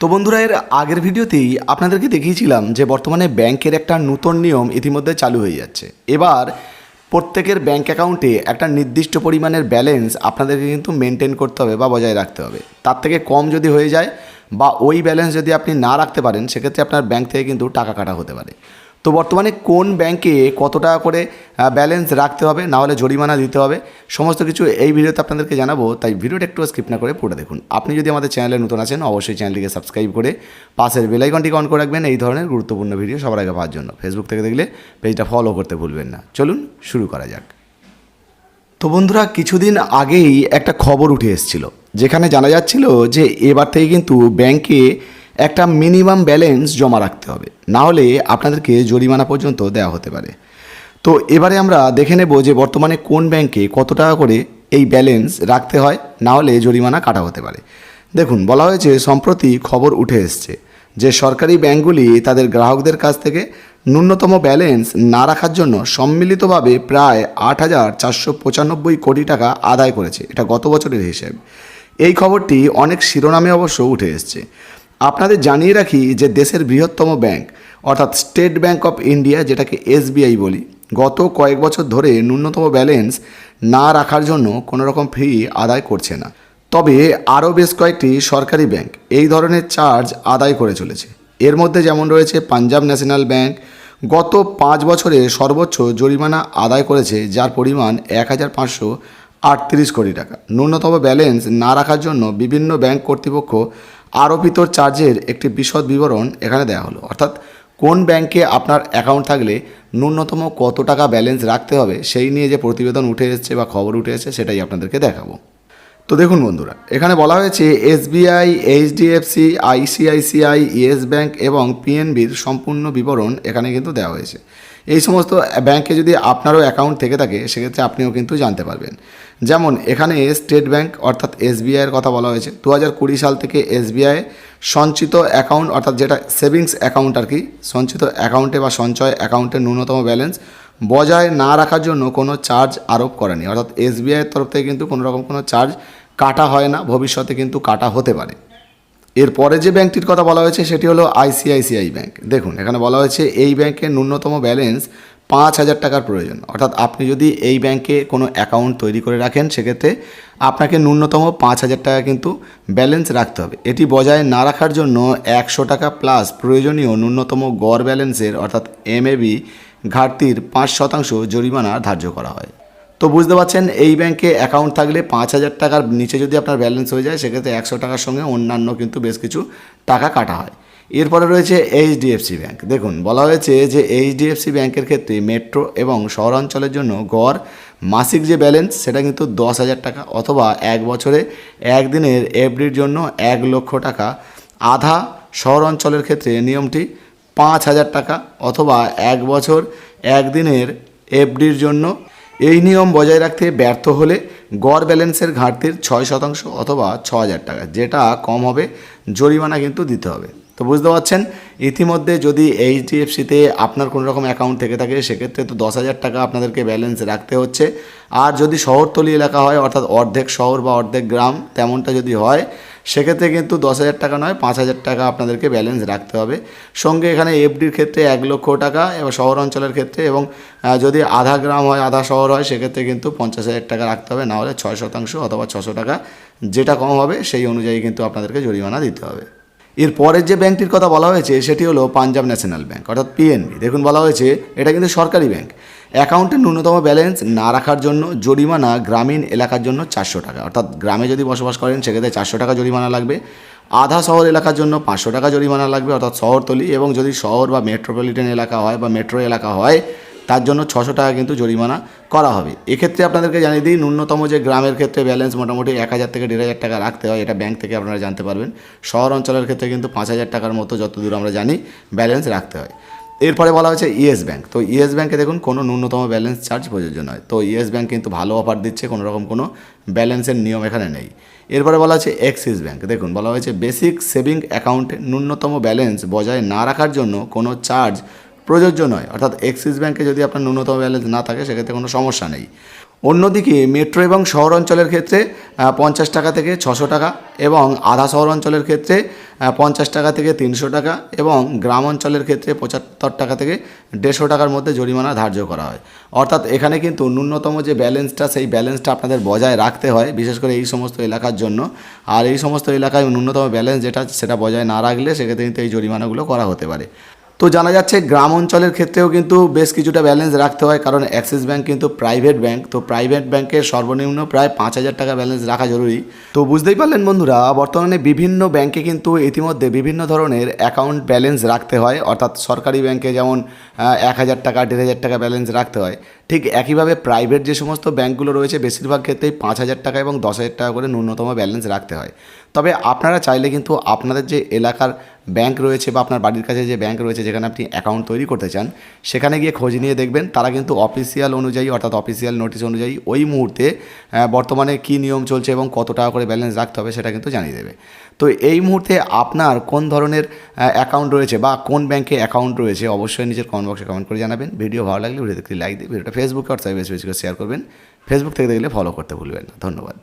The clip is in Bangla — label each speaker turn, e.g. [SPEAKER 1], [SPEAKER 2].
[SPEAKER 1] তো বন্ধুরা, এর আগের ভিডিওতেই আপনাদেরকে দেখিয়েছিলাম যে বর্তমানে ব্যাংকের একটা নতুন নিয়ম ইতিমধ্যে চালু হয়ে যাচ্ছে। এবার প্রত্যেকের ব্যাংক অ্যাকাউন্টে একটা নির্দিষ্ট পরিমাণের ব্যালেন্স আপনাদেরকে কিন্তু মেনটেন করতে হবে বা বজায় রাখতে হবে। তার থেকে কম যদি হয়ে যায় বা ওই ব্যালেন্স যদি আপনি না রাখতে পারেন, সেক্ষেত্রে আপনার ব্যাংক থেকে কিন্তু টাকা কাটা হতে পারে। তো বর্তমানে কোন ব্যাংকে কত টাকা করে ব্যালেন্স রাখতে হবে, না হলে জরিমানা দিতে হবে, সমস্ত কিছু এই ভিডিওতে আপনাদেরকে জানাব, তাই ভিডিওটা একটু স্কিপ না করে পুরো দেখুন। আপনি যদি আমাদের চ্যানেলে নতুন আছেন, অবশ্যই চ্যানেলটিকে সাবস্ক্রাইব করে পাশের বেলাইকনটিকে অন করে রাখবেন, এই ধরনের গুরুত্বপূর্ণ ভিডিও সবার আগে পাওয়ার জন্য। ফেসবুক থেকে দেখলে পেজটা ফলো করতে ভুলবেন না। চলুন শুরু করা যাক। তো বন্ধুরা, কিছুদিন আগেই একটা খবর উঠে এসেছিল, যেখানে জানা যাচ্ছিল যে এবার থেকে কিন্তু ব্যাংকে একটা মিনিমাম ব্যালেন্স জমা রাখতে হবে। না হলে আপনাদেরকে জরিমানা পর্যন্ত দেওয়া হতে পারে। তো এবারে আমরা দেখে নেব যে বর্তমানে কোন ব্যাংকে কত টাকা করে এই ব্যালেন্স রাখতে হয়, না হলে জরিমানা কাটা হতে পারে। দেখুন, বলা হয়েছে সম্প্রতি খবর উঠে এসছে যে সরকারি ব্যাংকগুলি তাদের গ্রাহকদের কাছ থেকে ন্যূনতম ব্যালেন্স না রাখার জন্য সম্মিলিতভাবে প্রায় আট হাজার চারশো পঁচানব্বই কোটি টাকা আদায় করেছে। এটা গত বছরের হিসেব। এই খবরটি অনেক শিরোনামে অবশ্য উঠে এসছে। আপনাদের জানিয়ে রাখি যে দেশের বৃহত্তম ব্যাংক, অর্থাৎ স্টেট ব্যাংক অফ ইন্ডিয়া, যেটাকে এসবিআই বলি, গত কয়েক বছর ধরে ন্যূনতম ব্যালেন্স না রাখার জন্য কোনো রকম ফি আদায় করছে না। তবে আরও বেশ কয়েকটি সরকারি ব্যাংক এই ধরনের চার্জ আদায় করে চলেছে। এর মধ্যে যেমন রয়েছে পাঞ্জাব ন্যাশনাল ব্যাংক, গত পাঁচ বছরে সর্বোচ্চ জরিমানা আদায় করেছে, যার পরিমাণ এক হাজার পাঁচশো আটত্রিশ কোটি টাকা। ন্যূনতম ব্যালেন্স না রাখার জন্য বিভিন্ন ব্যাংক কর্তৃপক্ষ আরোপিত চার্জের একটি বিশদ বিবরণ এখানে দেওয়া হলো। অর্থাৎ, কোন ব্যাংকে আপনার অ্যাকাউন্ট থাকলে ন্যূনতম কত টাকা ব্যালেন্স রাখতে হবে সেই নিয়ে যে প্রতিবেদন উঠে এসেছে বা খবর উঠে এসেছে সেটাই আপনাদেরকে দেখাবো। তো দেখুন বন্ধুরা, এখানে বলা হয়েছে SBI, HDFC, ICICI, yes bank এবং পিএনবির সম্পূর্ণ বিবরণ এখানে কিন্তু দেওয়া হয়েছে। এই সমস্ত ব্যাংকে যদি আপনারও অ্যাকাউন্ট থেকে থাকে, সেক্ষেত্রে আপনিও কিন্তু জানতে পারবেন। যেমন এখানে স্টেট ব্যাংক অর্থাৎ এসবিআইয়ের কথা বলা হয়েছে। দু হাজার কুড়ি সাল থেকে এসবিআই সঞ্চিত অ্যাকাউন্ট অর্থাৎ যেটা সেভিংস অ্যাকাউন্ট আর কি, সঞ্চিত অ্যাকাউন্টে বা সঞ্চয় অ্যাকাউন্টে ন্যূনতম ব্যালেন্স বজায় না রাখার জন্য কোনো চার্জ আরোপ করেনি। অর্থাৎ এসবিআইয়ের তরফ থেকে কিন্তু কোনো রকম কোনো চার্জ কাটা হয় না। ভবিষ্যতে কিন্তু কাটা হতে পারে। এরপরে যে ব্যাংকটির কথা বলা হয়েছে সেটি হলো আইসিআইসিআই ব্যাংক। দেখুন, এখানে বলা হয়েছে এই ব্যাংকের ন্যূনতম ব্যালেন্স পাঁচ হাজার টাকার প্রয়োজন। অর্থাৎ আপনি যদি এই ব্যাংকে কোনো অ্যাকাউন্ট তৈরি করে রাখেন, সেক্ষেত্রে আপনাকে ন্যূনতম পাঁচ হাজার টাকা কিন্তু ব্যালেন্স রাখতে হবে। এটি বজায় না রাখার জন্য একশো টাকা প্লাস প্রয়োজনীয় ন্যূনতম গড় ব্যালেন্সের, অর্থাৎ এমএবি, ঘাটতির পাঁচ শতাংশ জরিমানা ধার্য করা হয়। তো বুঝতে পারছেন, এই ব্যাংকে অ্যাকাউন্ট থাকলে পাঁচ হাজার টাকার নিচে যদি আপনার ব্যালেন্স হয়ে যায়, সেক্ষেত্রে একশো টাকার সঙ্গে অন্যান্য কিন্তু বেশ কিছু টাকা কাটা হয়। এরপরে রয়েছে এইচডিএফসি ব্যাংক। দেখুন, বলা হয়েছে যে এইচডিএফসি ব্যাংকের ক্ষেত্রে মেট্রো এবং শহরাঞ্চলের জন্য গড় মাসিক যে ব্যালেন্স সেটা কিন্তু দশ হাজার টাকা অথবা এক বছরে একদিনের এফডির জন্য এক লক্ষ টাকা। আধা শহর অঞ্চলের ক্ষেত্রে নিয়মটি পাঁচ হাজার টাকা অথবা এক বছর একদিনের এফডির জন্য এই নিয়ম বজায় রাখতে ব্যর্থ হলে গড় ব্যালেন্সের ঘাটতির ছয় শতাংশ অথবা ছ হাজার টাকা, যেটা কম হবে, জরিমানা কিন্তু দিতে হবে। তো বুঝতে পারছেন? ইতিমধ্যে যদি এইচডিএফসিতে আপনার কোনো রকম অ্যাকাউন্ট থেকে থাকে, সেক্ষেত্রে তো দশ হাজার টাকা আপনাদেরকে ব্যালেন্স রাখতে হচ্ছে। আর যদি শহরতলি এলাকা হয়, অর্থাৎ অর্ধেক শহর বা অর্ধেক গ্রাম, তেমনটা যদি হয় সেক্ষেত্রে কিন্তু দশ হাজার টাকা নয়, পাঁচ হাজার টাকা আপনাদেরকে ব্যালেন্স রাখতে হবে। সঙ্গে এখানে এফডির ক্ষেত্রে এক লক্ষ টাকা এবং শহর অঞ্চলের ক্ষেত্রে এবং যদি আধা গ্রাম হয়, আধা শহর হয়, সেক্ষেত্রে কিন্তু পঞ্চাশ হাজার টাকা রাখতে হবে। না হলে ছয় শতাংশ অথবা ছশো টাকা যেটা কম হবে, সেই অনুযায়ী কিন্তু আপনাদেরকে জরিমানা দিতে হবে। এর পরের যে ব্যাংকটির কথা বলা হয়েছে, সেটি হলো পাঞ্জাব ন্যাশনাল ব্যাংক, অর্থাৎ পিএনবি দেখুন, বলা হয়েছে, এটা কিন্তু সরকারি ব্যাংক। অ্যাকাউন্টের ন্যূনতম ব্যালেন্স না রাখার জন্য জরিমানা গ্রামীণ এলাকার জন্য চারশো টাকা। অর্থাৎ গ্রামে যদি বসবাস করেন, সেক্ষেত্রে চারশো টাকা জরিমানা লাগবে। আধা শহর এলাকার জন্য পাঁচশো টাকা জরিমানা লাগবে, অর্থাৎ শহরতলি। এবং যদি শহর বা মেট্রোপলিটন এলাকা হয় বা মেট্রো এলাকা হয় তার জন্য ছশো টাকা কিন্তু জরিমানা করা হবে। এক্ষেত্রে আপনাদেরকে জানিয়ে দিই, ন্যূনতম যে গ্রামের ক্ষেত্রে ব্যালেন্স মোটামুটি এক হাজার থেকে দেড় হাজার টাকা রাখতে হয়, এটা ব্যাংক থেকে আপনারা জানতে পারবেন। শহর অঞ্চলের ক্ষেত্রে কিন্তু পাঁচ হাজার টাকার মতো যতদূর আমরা জানি ব্যালেন্স রাখতে হয়। এরপরে বলা হয়েছে ইয়েস ব্যাংক। তো ইয়েস ব্যাংকে দেখুন, কোনো ন্যূনতম ব্যালেন্স চার্জ প্রযোজ্য নয়। তো ইয়েস ব্যাংক কিন্তু ভালো অফার দিচ্ছে, কোনো রকম কোনো ব্যালেন্সের নিয়ম এখানে নেই। এরপরে বলা হচ্ছে অ্যাক্সিস ব্যাঙ্ক দেখুন, বলা হয়েছে বেসিক সেভিং অ্যাকাউন্টে ন্যূনতম ব্যালেন্স বজায় না রাখার জন্য কোনো চার্জ প্রযোজ্য নয়। অর্থাৎ এক্সিস ব্যাংকে যদি আপনার ন্যূনতম ব্যালেন্স না থাকে, সেক্ষেত্রে কোনো সমস্যা নেই। অন্যদিকে, মেট্রো এবং শহর অঞ্চলের ক্ষেত্রে পঞ্চাশ টাকা থেকে ছশো টাকা এবং আধা শহর অঞ্চলের ক্ষেত্রে পঞ্চাশ টাকা থেকে তিনশো টাকা এবং গ্রাম অঞ্চলের ক্ষেত্রে পঁচাত্তর টাকা থেকে দেড়শো টাকার মধ্যে জরিমানা ধার্য করা হয়। অর্থাৎ এখানে কিন্তু ন্যূনতম যে ব্যালেন্সটা, সেই ব্যালেন্সটা আপনাদের বজায় রাখতে হয়, বিশেষ করে এই সমস্ত এলাকার জন্য। আর এই সমস্ত এলাকায় ন্যূনতম ব্যালেন্স যেটা, সেটা বজায় না রাখলে সেক্ষেত্রে কিন্তু এই জরিমানাগুলো করা হতে পারে। তো জানা যাচ্ছে গ্রাম অঞ্চলের ক্ষেত্রেও কিন্তু বেশ কিছুটা ব্যালেন্স রাখতে হয়, কারণ অ্যাক্সিস ব্যাঙ্ক কিন্তু প্রাইভেট ব্যাঙ্ক তো প্রাইভেট ব্যাঙ্কের সর্বনিম্ন প্রায় পাঁচ হাজার টাকা ব্যালেন্স রাখা জরুরি। তো বুঝতেই পারলেন বন্ধুরা, বর্তমানে বিভিন্ন ব্যাঙ্কে কিন্তু ইতিমধ্যে বিভিন্ন ধরনের অ্যাকাউন্ট ব্যালেন্স রাখতে হয়, অর্থাৎ সরকারি ব্যাঙ্কে যেমন এক হাজার টাকা, দেড় হাজার টাকা ব্যালেন্স রাখতে হয়। ঠিক একইভাবে প্রাইভেট যে সমস্ত ব্যাঙ্কগুলো রয়েছে, বেশিরভাগ ক্ষেত্রেই পাঁচ হাজার টাকা এবং দশ হাজার টাকা করে ন্যূনতম ব্যালেন্স রাখতে হয়। তবে আপনারা চাইলে কিন্তু আপনাদের যে এলাকার ব্যাংক রয়েছে বা আপনার বাড়ির কাছে যে ব্যাংক রয়েছে যেখানে আপনি অ্যাকাউন্ট তৈরি করতে চান, সেখানে গিয়ে খোঁজ নিয়ে দেখবেন তারা কিন্তু অফিসিয়াল অনুযায়ী অর্থাৎ অফিসিয়াল নোটিশ অনুযায়ী ওই মুহূর্তে বর্তমানে কী নিয়ম চলছে এবং কত টাকা করে ব্যালেন্স রাখতে হবে সেটা কিন্তু জানিয়ে দেবে। তো এই মুহূর্তে আপনার কোন ধরনের অ্যাকাউন্ট রয়েছে বা কোন ব্যাংকে অ্যাকাউন্ট রয়েছে, অবশ্যই নিজের কমেন্ট বক্সে কমেন্ট করে জানাবেন। ভিডিও ভালো লাগলে ভিডিওতে লাইক দিয়ে ভিডিওটা ফেসবুকে হোয়াটসঅ্যাপে বেশি বেশি করে শেয়ার করবেন। ফেসবুক থেকে দেখলে ফলো করতে ভুলবেন না। ধন্যবাদ।